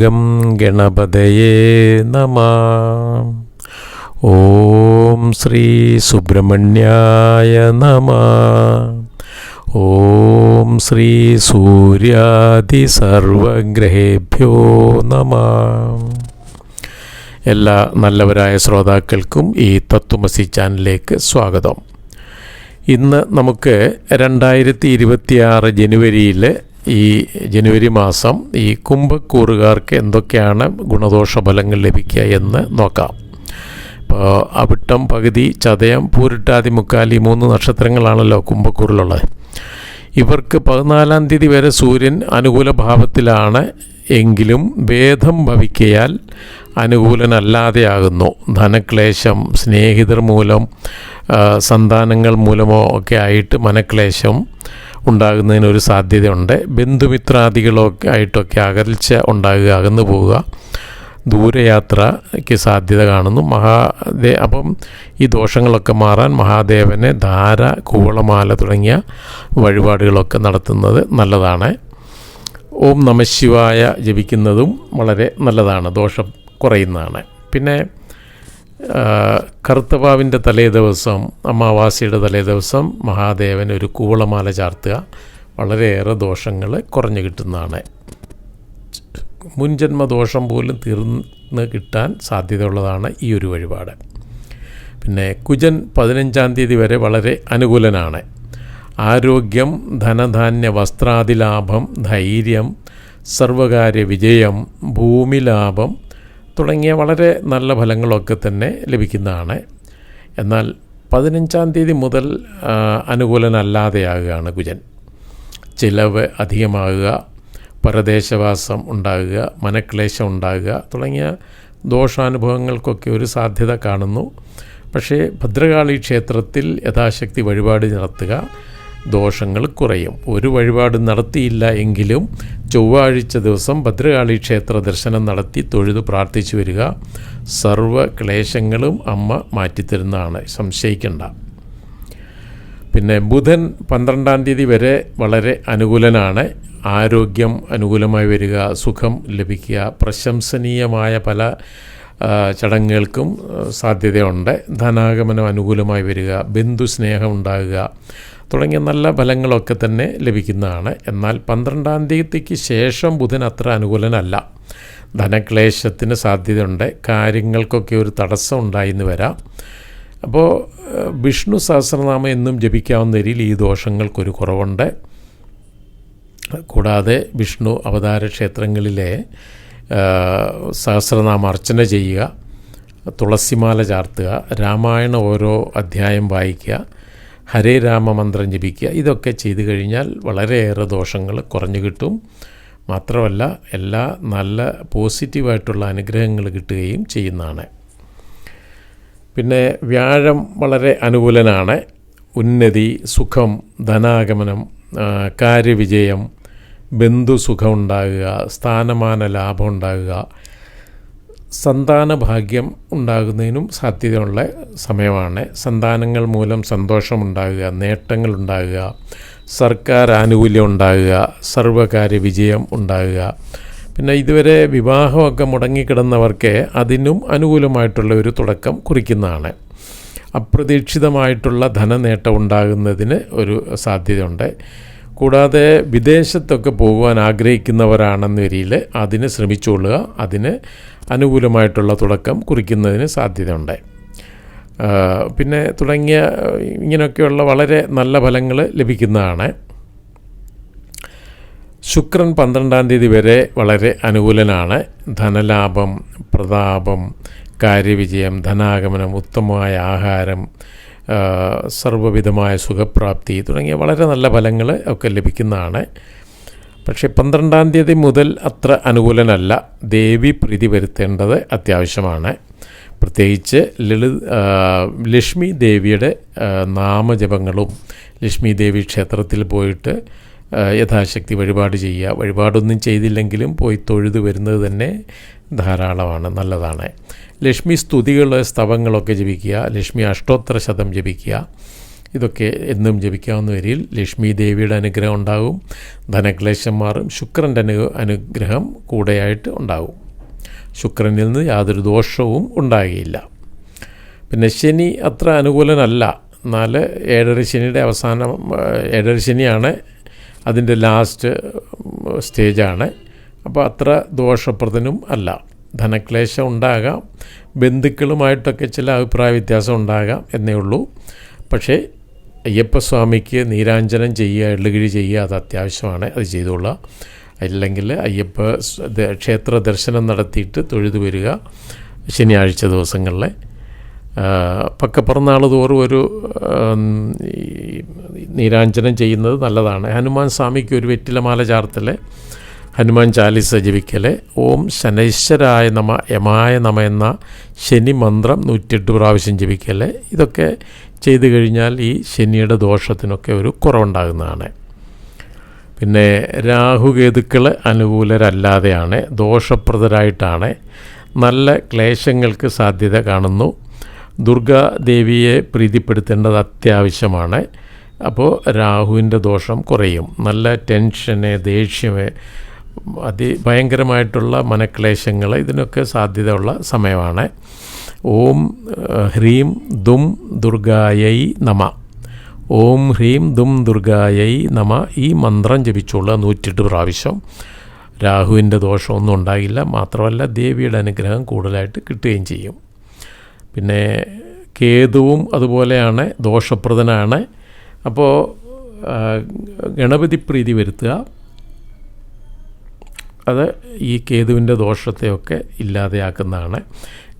Gum ഗണപതയേ നമ. ഓം ശ്രീ സുബ്രഹ്മണ്യായ നമ. ഓം ശ്രീ സൂര്യാദി സർവഗ്രഹേഭ്യോ നമ. എല്ലാ നല്ലവരായ ശ്രോതാക്കൾക്കും ഈ തത്വമസി ചാനലിലേക്ക് സ്വാഗതം. ഇന്ന് നമുക്ക് രണ്ടായിരത്തി ഇരുപത്തിയാറ് ജനുവരിയിൽ ഈ ജനുവരി മാസം ഈ കുംഭക്കൂറുകാർക്ക് എന്തൊക്കെയാണ് ഗുണദോഷ ഫലങ്ങൾ ലഭിക്കുക എന്ന് നോക്കാം. ഇപ്പോൾ അവിട്ടം പകുതി ചതയം പൂരിട്ടാതി മുക്കാലി മൂന്ന് നക്ഷത്രങ്ങളാണല്ലോ കുംഭക്കൂറിലുള്ളത്. ഇവർക്ക് പതിനാലാം തീയതി വരെ സൂര്യൻ അനുകൂല ഭാവത്തിലാണ് എങ്കിലും ഭേദം ഭവിക്കയാൽ അനുകൂലനല്ലാതെയാകുന്നു. ധനക്ലേശം സ്നേഹിതർ മൂലം സന്താനങ്ങൾ മൂലമോ ഒക്കെ ആയിട്ട് മനക്ലേശം ഉണ്ടാകുന്നതിനൊരു സാധ്യതയുണ്ട്. ബന്ധുമിത്രാദികളൊക്കെ ആയിട്ടൊക്കെ അകൽച്ച ഉണ്ടാകുക അകന്നു പോവുക ദൂരയാത്രയ്ക്ക് സാധ്യത കാണുന്നു. മഹാദേ അപ്പം ഈ ദോഷങ്ങളൊക്കെ മാറാൻ മഹാദേവനെ ധാര കൂവളമാല തുടങ്ങിയ വഴിപാടുകളൊക്കെ നടത്തുന്നത് നല്ലതാണ്. ഓം നമശിവായ ജപിക്കുന്നതും വളരെ നല്ലതാണ് ദോഷം കുറയുന്നതാണ്. പിന്നെ തലേദിവസം തലേ ദിവസം അമാവാസിയുടെ തലേ ദിവസം മഹാദേവൻ ഒരു കൂവളമാല ചാർത്തുക. വളരെയേറെ ദോഷങ്ങൾ കുറഞ്ഞു കിട്ടുന്നതാണ്. മുൻജന്മ ദോഷം പോലും തീർന്ന് കിട്ടാൻ സാധ്യതയുള്ളതാണ് ഈ ഒരു വഴിപാട്. പിന്നെ കുജൻ പതിനഞ്ചാം തീയതി വരെ വളരെ അനുകൂലനാണ്. ആരോഗ്യം ധനധാന്യ വസ്ത്രാദിലാഭം ധൈര്യം സർവകാര്യ വിജയം ഭൂമിലാഭം തുടങ്ങിയ വളരെ നല്ല ഫലങ്ങളൊക്കെ തന്നെ ലഭിക്കുന്നതാണ്. എന്നാൽ പതിനഞ്ചാം തീയതി മുതൽ അനുകൂലനല്ലാതെയാകുകയാണ് കുജൻ ചിലവ് അധികമാകുക പരദേശവാസം ഉണ്ടാകുക മനക്ലേശം ഉണ്ടാകുക തുടങ്ങിയ ദോഷാനുഭവങ്ങൾക്കൊക്കെ ഒരു സാധ്യത കാണുന്നു. പക്ഷേ ഭദ്രകാളി ക്ഷേത്രത്തിൽ യഥാശക്തി വഴിപാട് നടത്തുക ദോഷങ്ങൾ കുറയും. ഒരു വഴിപാട് നടത്തിയില്ല എങ്കിലും ചൊവ്വാഴ്ച ദിവസം ഭദ്രകാളി ക്ഷേത്ര ദർശനം നടത്തി തൊഴുത് പ്രാർത്ഥിച്ചു വരിക. സർവ ക്ലേശങ്ങളും അമ്മ മാറ്റിത്തരുന്നതാണ്. സംശയിക്കേണ്ട. പിന്നെ ബുധൻ പന്ത്രണ്ടാം തീയതി വരെ വളരെ അനുകൂലനാണ്. ആരോഗ്യം അനുകൂലമായി വരിക സുഖം ലഭിക്കുക പ്രശംസനീയമായ പല ചടങ്ങുകൾക്കും സാധ്യതയുണ്ട്. ധനാഗമനം അനുകൂലമായി വരിക ബന്ധുസ്നേഹം ഉണ്ടാകുക തുടങ്ങിയ നല്ല ഫലങ്ങളൊക്കെ തന്നെ ലഭിക്കുന്നതാണ്. എന്നാൽ പന്ത്രണ്ടാം തീയതിക്ക് ശേഷം ബുധൻ അത്ര അനുകൂലനല്ല. ധനക്ലേശത്തിന് സാധ്യതയുണ്ട്. കാര്യങ്ങൾക്കൊക്കെ ഒരു തടസ്സം ഉണ്ടായിന്ന് വരാം. അപ്പോൾ വിഷ്ണു സഹസ്രനാമം എന്നും ജപിക്കാവുന്ന രീതിയിൽ ഈ ദോഷങ്ങൾക്കൊരു കുറവുണ്ട്. കൂടാതെ വിഷ്ണു അവതാര ക്ഷേത്രങ്ങളിലെ സഹസ്രനാമ അർച്ചന ചെയ്യുക തുളസിമാല ചാർത്തുക രാമായണ ഓരോ അധ്യായം വായിക്കുക ഹരേ രാമ മന്ത്രം ജപിക്കുക. ഇതൊക്കെ ചെയ്തു കഴിഞ്ഞാൽ വളരെയേറെ ദോഷങ്ങൾ കുറഞ്ഞു കിട്ടും. മാത്രമല്ല എല്ലാ നല്ല പോസിറ്റീവായിട്ടുള്ള അനുഗ്രഹങ്ങൾ കിട്ടുകയും ചെയ്യുന്നതാണ്. പിന്നെ വ്യാഴം വളരെ അനുകൂലനാണ്. ഉന്നതി സുഖം ധനാഗമനം കാര്യവിജയം ബന്ധുസുഖം ഉണ്ടാകുക സ്ഥാനമാന ലാഭം ഉണ്ടാകുക സന്താന ഭാഗ്യം ഉണ്ടാകുന്നതിനും സാധ്യതയുള്ള സമയമാണ്. സന്താനങ്ങൾ മൂലം സന്തോഷമുണ്ടാകുക നേട്ടങ്ങളുണ്ടാകുക സർക്കാർ ആനുകൂല്യം ഉണ്ടാകുക സർവകാര്യ വിജയം ഉണ്ടാകുക. പിന്നെ ഇതുവരെ വിവാഹമൊക്കെ മുടങ്ങിക്കിടന്നവർക്ക് അതിനും അനുകൂലമായിട്ടുള്ള ഒരു തുടക്കം കുറിക്കുന്നതാണ്. അപ്രതീക്ഷിതമായിട്ടുള്ള ധനനേട്ടം ഉണ്ടാകുന്നതിന് ഒരു സാധ്യതയുണ്ട്. കൂടാതെ വിദേശത്തൊക്കെ പോകുവാൻ ആഗ്രഹിക്കുന്നവരാണെന്ന വരിയിൽ അതിന് ശ്രമിച്ചുകൊള്ളുക. അതിന് അനുകൂലമായിട്ടുള്ള തുടക്കം കുറിക്കുന്നതിന് സാധ്യതയുണ്ട്. പിന്നെ തുടങ്ങിയ ഇങ്ങനെയൊക്കെയുള്ള വളരെ നല്ല ഫലങ്ങൾ ലഭിക്കുന്നതാണ്. ശുക്രൻ പന്ത്രണ്ടാം തീയതി വരെ വളരെ അനുകൂലനാണ്. ധനലാഭം പ്രതാപം കാര്യവിജയം ധനാഗമനം ഉത്തമമായ ആഹാരം സർവവിധമായ സുഖപ്രാപ്തി തുടങ്ങിയ വളരെ നല്ല ഫലങ്ങൾ ഒക്കെ ലഭിക്കുന്നതാണ്. പക്ഷേ പന്ത്രണ്ടാം തീയതി മുതൽ അത്ര അനുകൂലനല്ല. ദേവി പ്രീതി വരുത്തേണ്ടത് അത്യാവശ്യമാണ്. പ്രത്യേകിച്ച് ലളിത് ലക്ഷ്മി ദേവിയുടെ നാമജപങ്ങളും ലക്ഷ്മി ദേവി ക്ഷേത്രത്തിൽ പോയിട്ട് യഥാശക്തി വഴിപാട് ചെയ്യുക. വഴിപാടൊന്നും ചെയ്തില്ലെങ്കിലും പോയി തൊഴുത് വരുന്നത് തന്നെ ധാരാളമാണ് നല്ലതാണ്. ലക്ഷ്മി സ്തുതികൾ സ്തവങ്ങളൊക്കെ ജപിക്കുക. ലക്ഷ്മി അഷ്ടോത്തര ശതം ജപിക്കുക. ഇതൊക്കെ എന്നും ജപിക്കാവുന്ന വരിയിൽ ലക്ഷ്മി ദേവിയുടെ അനുഗ്രഹം ഉണ്ടാകും. ധനക്ലേശം മാറും. ശുക്രന്റെ അനു അനുഗ്രഹം കൂടെയായിട്ട് ഉണ്ടാകും. ശുക്രനിൽ നിന്ന് യാതൊരു ദോഷവും ഉണ്ടാകുകയില്ല പിന്നെ ശനി അത്ര അനുകൂലനല്ല. എന്നാൽ ഏഴര ശനിയുടെ അവസാനം ഏഴര ശനിയാണ് അതിന്റെ ലാസ്റ്റ് സ്റ്റേജാണ്. അപ്പോൾ അത്ര ദോഷപ്രദനും അല്ല. ധനക്ലേശം ഉണ്ടാകാം. ബന്ധുക്കളുമായിട്ടൊക്കെ ചില അഭിപ്രായ വ്യത്യാസം ഉണ്ടാകാം എന്നേ ഉള്ളൂ. പക്ഷേ അയ്യപ്പസ്വാമിക്ക് നീരാഞ്ജനം ചെയ്യുക എള്ളുകിഴി ചെയ്യുക അത് അത്യാവശ്യമാണ്. അത് ചെയ്തോളുക. അല്ലെങ്കിൽ അയ്യപ്പ ക്ഷേത്ര ദർശനം നടത്തിയിട്ട് തൊഴുതു വരിക ശനിയാഴ്ച ദിവസങ്ങളിൽ പക്കപ്പിറന്നാൾ തോറും ഒരു നീരാഞ്ജനം ചെയ്യുന്നത് നല്ലതാണ്. ഹനുമാൻ സ്വാമിക്ക് ഒരു വെറ്റിലമാല ചാർത്തൽ ഹനുമാൻ ചാലിസ ജപിക്കൽ ഓം ശനൈശ്വരായ നമ യമായ നമ എന്ന ശനി മന്ത്രം നൂറ്റിയെട്ട് പ്രാവശ്യം ജപിക്കൽ ഇതൊക്കെ ചെയ്തു കഴിഞ്ഞാൽ ഈ ശനിയുടെ ദോഷത്തിനൊക്കെ ഒരു കുറവുണ്ടാകുന്നതാണ്. പിന്നെ രാഹുകേതുക്കൾ അനുകൂലരല്ലാതെയാണ് ദോഷപ്രദരായിട്ടാണ് നല്ല ക്ലേശങ്ങൾക്ക് സാധ്യത കാണുന്നു. ദുർഗാദേവിയെ പ്രീതിപ്പെടുത്തേണ്ടത് അത്യാവശ്യമാണ്. അപ്പോൾ രാഹുവിന്റെ ദോഷം കുറയും. നല്ല ടെൻഷന് അതി ഭയങ്കരമായിട്ടുള്ള മനക്ലേശങ്ങൾ ഇതിനൊക്കെ സാധ്യതയുള്ള സമയമാണ്. ഓം ഹ്രീം ദും ദുർഗായൈ നമ. ഓം ഹ്രീം ദും ദുർഗായൈ നമ ഈ മന്ത്രം ജപിച്ചുള്ള നൂറ്റെട്ട് പ്രാവശ്യം. രാഹുവിന്റെ ദോഷമൊന്നും ഉണ്ടാകില്ല മാത്രമല്ല ദേവിയുടെ അനുഗ്രഹം കൂടുതലായിട്ട് കിട്ടുകയും ചെയ്യും. പിന്നെ കേതുവും അതുപോലെയാണ് ദോഷപ്രദനാണ്. അപ്പോൾ ഗണപതി പ്രീതി വരുത്തുക. അത് ഈ കേതുവിന്റെ ദോഷത്തെയൊക്കെ ഇല്ലാതെയാക്കുന്നതാണ്.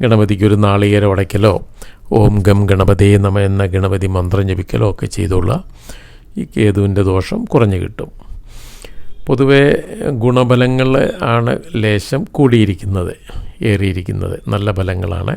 ഗണപതിക്ക് ഒരു നാളികേരം ഓം ഗം ഗണപതേ നമ എന്ന ഗണപതി മന്ത്രം ജപിക്കലോ ഒക്കെ ചെയ്തുള്ള ഈ കേതുവിന്റെ ദോഷം കുറഞ്ഞു കിട്ടും. പൊതുവേ ഗുണഫലങ്ങൾ ആണ് ലേശം കൂടിയിരിക്കുന്നത് ഏറിയിരിക്കുന്നത്. നല്ല ഫലങ്ങളാണ്.